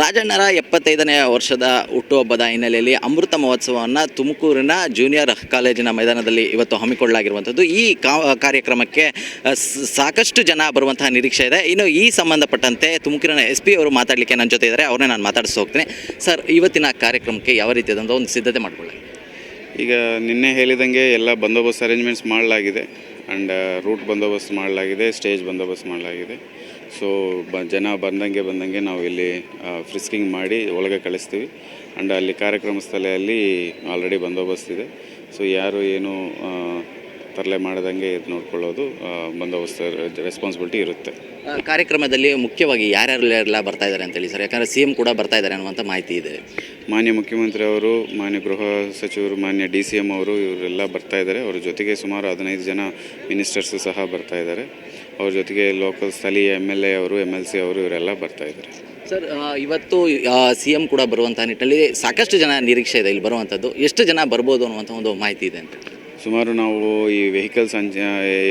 ರಾಜಣ್ಣರ ಎಪ್ಪತ್ತೈದನೇ ವರ್ಷದ ಹುಟ್ಟುಹಬ್ಬದ ಹಿನ್ನೆಲೆಯಲ್ಲಿ ಅಮೃತ ಮಹೋತ್ಸವವನ್ನು ತುಮಕೂರಿನ ಜೂನಿಯರ್ ಕಾಲೇಜಿನ ಮೈದಾನದಲ್ಲಿ ಇವತ್ತು ಹಮ್ಮಿಕೊಳ್ಳಲಾಗಿರುವಂಥದ್ದು. ಈ ಕಾರ್ಯಕ್ರಮಕ್ಕೆ ಸಾಕಷ್ಟು ಜನ ಬರುವಂತಹ ನಿರೀಕ್ಷೆ ಇದೆ. ಇನ್ನು ಈ ಸಂಬಂಧಪಟ್ಟಂತೆ ತುಮಕೂರಿನ ಎಸ್ ಪಿ ಅವರು ಮಾತಾಡಲಿಕ್ಕೆ ನನ್ನ ಜೊತೆ ಇದ್ದಾರೆ ಅವ್ರನ್ನೇ ನಾನು ಮಾತಾಡಿಸಿ ಹೋಗ್ತೀನಿ. ಸರ್, ಇವತ್ತಿನ ಕಾರ್ಯಕ್ರಮಕ್ಕೆ ಯಾವ ರೀತಿಯಾದಂಥ ಒಂದು ಸಿದ್ಧತೆ ಮಾಡಿಕೊಳ್ಳಿ ಈಗ ನಿನ್ನೆ ಹೇಳಿದಂಗೆ ಎಲ್ಲ ಬಂದೋಬಸ್ತ್ ಅರೇಂಜ್ಮೆಂಟ್ಸ್ ಮಾಡಲಾಗಿದೆ. ಆ್ಯಂಡ್ ರೂಟ್ ಬಂದೋಬಸ್ತ್ ಮಾಡಲಾಗಿದೆ ಸ್ಟೇಜ್ ಬಂದೋಬಸ್ತ್ ಮಾಡಲಾಗಿದೆ. ಸೊ ಬ, ಜನ ಬಂದಂಗೆ ಬಂದಂಗೆ ನಾವು ಇಲ್ಲಿ ಫ್ರಿಸ್ಕಿಂಗ್ ಮಾಡಿ ಒಳಗೆ ಕಳಿಸ್ತೀವಿ. ಆ್ಯಂಡ್ ಅಲ್ಲಿ ಕಾರ್ಯಕ್ರಮ ಸ್ಥಳದಲ್ಲಿ ಆಲ್ರೆಡಿ ಬಂದೋಬಸ್ತ್ ಇದೆ. ಸೊ ಯಾರು ಏನು ತರಲೆ ಮಾಡದಂಗೆ ಇದು ನೋಡ್ಕೊಳ್ಳೋದು ಬಂದೋಬಸ್ತ ರೆಸ್ಪಾನ್ಸಿಬಿಲಿಟಿ ಇರುತ್ತೆ. ಕಾರ್ಯಕ್ರಮದಲ್ಲಿ ಮುಖ್ಯವಾಗಿ ಯಾರ್ಯಾರೆಲ್ಲ ಬರ್ತಾ ಇದ್ದಾರೆ ಅಂತೇಳಿ ಸರ್? ಯಾಕಂದರೆ ಸಿ ಎಂ ಕೂಡ ಬರ್ತಾ ಇದ್ದಾರೆ ಅನ್ನುವಂಥ ಮಾಹಿತಿ ಇದೆ. ಮಾನ್ಯ ಮುಖ್ಯಮಂತ್ರಿ ಅವರು ಮಾನ್ಯ ಗೃಹ ಸಚಿವರು ಮಾನ್ಯ ಡಿ ಸಿ ಎಂ ಅವರು ಇವರೆಲ್ಲ ಬರ್ತಾ ಇದ್ದಾರೆ ಅವ್ರ ಜೊತೆಗೆ ಸುಮಾರು ಹದಿನೈದು ಜನ ಮಿನಿಸ್ಟರ್ಸು ಸಹ ಬರ್ತಾ ಇದ್ದಾರೆ ಅವ್ರ ಜೊತೆಗೆ ಲೋಕಲ್ ಸ್ಥಳೀಯ ಎಂ ಎಲ್ ಎ ಅವರು ಎಂ ಎಲ್ ಸಿ ಅವರು ಇವರೆಲ್ಲ ಬರ್ತಾ ಇದ್ದಾರೆ ಸರ್ ಇವತ್ತು ಸಿ ಎಂ ಕೂಡ ಬರುವಂಥ ನಿಟ್ಟಲ್ಲಿ ಸಾಕಷ್ಟು ಜನ ನಿರೀಕ್ಷೆ ಇದೆ ಇಲ್ಲಿ ಬರುವಂಥದ್ದು. ಎಷ್ಟು ಜನ ಬರ್ಬೋದು ಅನ್ನುವಂಥ ಒಂದು ಮಾಹಿತಿ ಇದೆ ಅಂತ. ಸುಮಾರು ನಾವು ಈ ವೆಹಿಕಲ್ಸ್ ಅಂಜ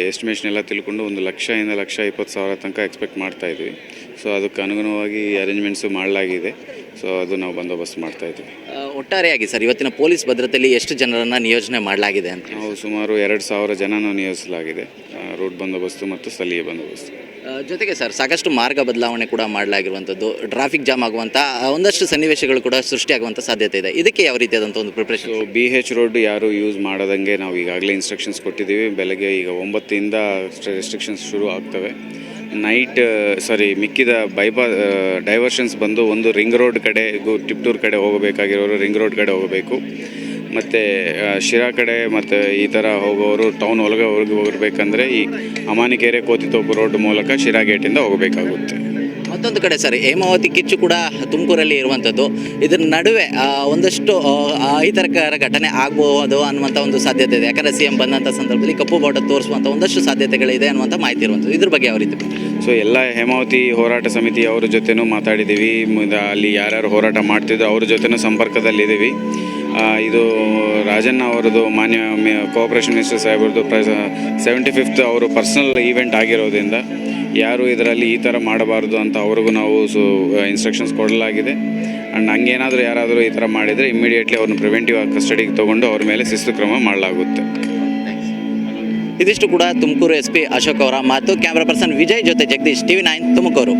ಎಸ್ಟಿಮೇಷನ್ ಎಲ್ಲ ತಿಳ್ಕೊಂಡು ಒಂದು ಲಕ್ಷದಿಂದ ಲಕ್ಷ ಇಪ್ಪತ್ತು ಸಾವಿರ ತನಕ ಎಕ್ಸ್ಪೆಕ್ಟ್ ಮಾಡ್ತಾ ಇದ್ವಿ. ಸೊ ಅದಕ್ಕೆ ಅನುಗುಣವಾಗಿ ಅರೇಂಜ್ಮೆಂಟ್ಸು ಮಾಡಲಾಗಿದೆ. ಸೊ ಅದು ನಾವು ಬಂದೋಬಸ್ತ್ ಮಾಡ್ತಾ ಇದ್ವಿ ಒಟ್ಟಾರೆಯಾಗಿ ಸರ್ ಇವತ್ತಿನ ಪೊಲೀಸ್ ಭದ್ರತೆಯಲ್ಲಿ ಎಷ್ಟು ಜನರನ್ನು ನಿಯೋಜನೆ ಮಾಡಲಾಗಿದೆ ಅಂತ. ನಾವು ಸುಮಾರು ಎರಡು ಸಾವಿರ ಜನನ ನಿಯೋಜಿಸಲಾಗಿದೆ. ರೋಡ್ ಬಂದೋಬಸ್ತು ಮತ್ತು ಸ್ಥಳೀಯ ಬಂದೋಬಸ್ತು. ಜೊತೆಗೆ ಸರ್, ಸಾಕಷ್ಟು ಮಾರ್ಗ ಬದಲಾವಣೆ ಕೂಡ ಮಾಡಲಾಗಿರುವಂಥದ್ದು ಟ್ರಾಫಿಕ್ ಜಾಮ್ ಆಗುವಂಥ ಒಂದಷ್ಟು ಸನ್ನಿವೇಶಗಳು ಕೂಡ ಸೃಷ್ಟಿಯಾಗುವಂಥ ಸಾಧ್ಯತೆ ಇದೆ. ಇದಕ್ಕೆ ಯಾವ ರೀತಿಯಾದಂಥ ಒಂದು ಪ್ರಿಪ್ರೇಷನ್ ಬಿ ಹೆಚ್ ರೋಡ್ ಯಾರು ಯೂಸ್ ಮಾಡದಂಗೆ ನಾವು ಈಗಾಗಲೇ ಇನ್ಸ್ಟ್ರಕ್ಷನ್ಸ್ ಕೊಟ್ಟಿದ್ದೀವಿ. ಬೆಳಗ್ಗೆ ಈಗ ಒಂಬತ್ತಿಂದ ರೆಸ್ಟ್ರಿಕ್ಷನ್ಸ್ ಶುರು ಆಗ್ತವೆ. ನೈಟ್ ಸಾರಿ ಮಿಕ್ಕಿದ ಬೈಪಾ ಡೈವರ್ಷನ್ಸ್ ಬಂದು ಒಂದು ರಿಂಗ್ ರೋಡ್ ಕಡೆ ಟಿಪ್ಟೂರ್ ಕಡೆ ಹೋಗಬೇಕಾಗಿರೋರು ರಿಂಗ್ ರೋಡ್ ಕಡೆ ಹೋಗಬೇಕು. ಮತ್ತು ಶಿರಾ ಕಡೆ ಮತ್ತು ಈ ಥರ ಹೋಗೋರು ಟೌನ್ ಒಳಗೆ ಹೋಗಿ ಹೋಗಬೇಕಂದ್ರೆ ಈ ಅಮಾನಿಕೆರೆ ಕೋತಿತೋಪು ರೋಡ್ ಮೂಲಕ ಶಿರಾ ಗೇಟಿಂದ ಹೋಗಬೇಕಾಗುತ್ತೆ. ಮತ್ತೊಂದು ಕಡೆ ಸರ್ ಹೇಮಾವತಿ ಕಿಚ್ಚು ಕೂಡ ತುಮಕೂರಲ್ಲಿ ಇರುವಂಥದ್ದು ಇದರ ನಡುವೆ ಒಂದಷ್ಟು ಆ, ಅಹಿತಕರ ಘಟನೆ ಆಗಬಹುದು ಅನ್ನುವಂಥ ಒಂದು ಸಾಧ್ಯತೆ ಇದೆ. ಯಾಕಂದರೆ ಸಿ ಎಂ ಬಂದಂಥ ಸಂದರ್ಭದಲ್ಲಿ ಕಪ್ಪು ಬಾಟ ತೋರಿಸುವಂಥ ಒಂದಷ್ಟು ಸಾಧ್ಯತೆಗಳಿದೆ ಅನ್ನುವಂಥ ಮಾಹಿತಿ ಇರುವಂಥದ್ದು ಇದ್ರ ಬಗ್ಗೆ ಯಾವ ರೀತಿ ಸೊ ಎಲ್ಲ ಹೇಮಾವತಿ ಹೋರಾಟ ಸಮಿತಿ ಅವ್ರ ಜೊತೆನೂ ಮಾತಾಡಿದ್ದೀವಿ. ಅಲ್ಲಿ ಯಾರ್ಯಾರು ಹೋರಾಟ ಮಾಡ್ತಿದ್ರು ಅವ್ರ ಜೊತೆನೂ ಸಂಪರ್ಕದಲ್ಲಿದ್ದೀವಿ. ಇದು ರಾಜಣ್ಣ ಅವರದು ಮಾನ್ಯ ಕೋಆಪರೇಷನ್ ಮಿನಿಸ್ಟರ್ ಸಾಹೇಬ್ರದ್ದು ಪ್ರ ಸೆವೆಂಟಿ ಫಿಫ್ತ್ ಅವರು ಪರ್ಸನಲ್ ಈವೆಂಟ್ ಆಗಿರೋದ್ರಿಂದ ಯಾರು ಇದರಲ್ಲಿ ಈ ಥರ ಮಾಡಬಾರ್ದು ಅಂತ ಅವ್ರಿಗೂ ನಾವು ಸು ಇನ್ಸ್ಟ್ರಕ್ಷನ್ಸ್ ಕೊಡಲಾಗಿದೆ. ಆ್ಯಂಡ್ ಹಂಗೇನಾದರೂ ಯಾರಾದರೂ ಈ ಥರ ಮಾಡಿದರೆ ಇಮ್ಮಿಡಿಯೇಟ್ಲಿ ಅವ್ರನ್ನ ಪ್ರಿವೆಂಟಿವ್ ಕಸ್ಟಡಿಗೆ ತೊಗೊಂಡು ಅವ್ರ ಮೇಲೆ ಶಿಸ್ತು ಕ್ರಮ ಮಾಡಲಾಗುತ್ತೆ. ಇದಿಷ್ಟು ಕೂಡ ತುಮಕೂರು ಎಸ್ ಪಿ ಅಶೋಕ್ ಅವರ. ಮಾತು ಕ್ಯಾಮ್ರಾ ಪರ್ಸನ್ ವಿಜಯ್ ಜೊತೆ ಜಗದೀಶ್, ಟಿವಿ ನೈನ್ ತುಮಕೂರು.